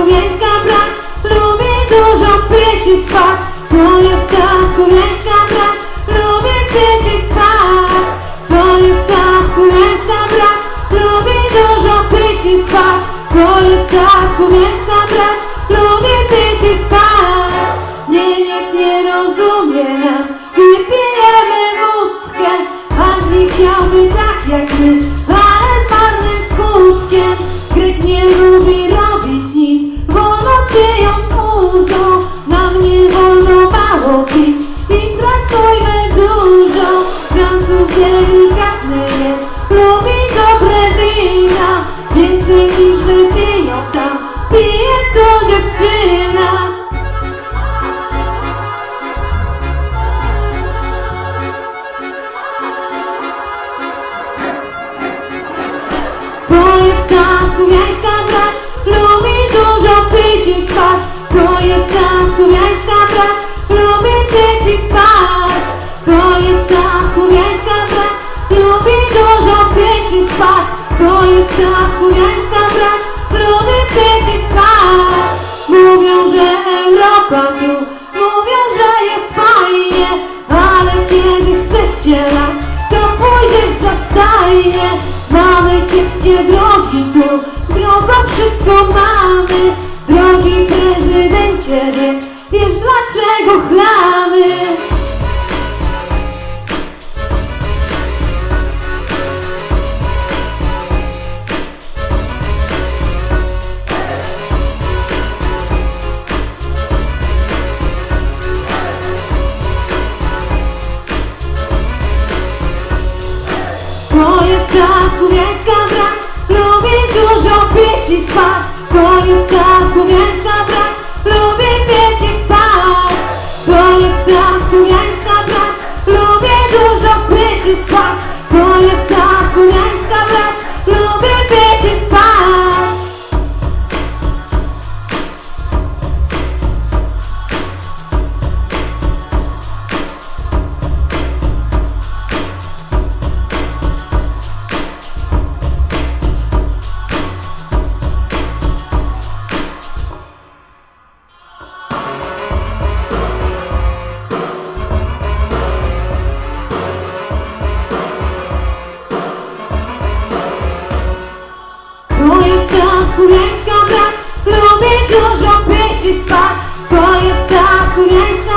słowiańska brać. Lubię dużo pić i spać. To jest ta słowiańska brać. Lubię pić i spać. To jest ta słowiańska brać. Lubię dużo pić i spać. To jest ta słowiańska brać. Lubię pić i spać. Niemiec nie rozumie nas Gdy pijemy wódkę Andrzej chciałby tak jak my To jest ta słowiańska brać Lubi dużo pić i spać. To jest ta słowiańska brać Lubi pić i spać. To jest ta słowiańska brać Lubi dużo pić i spać. To jest ta więc Wiesz dlaczego chlamy? To jest ta słowiańska brać Lubię dużo pić i spać brać Lubię dużo pić i spać To jest chujańska brać Lubię dużo pić i spać. To jest ta chujańska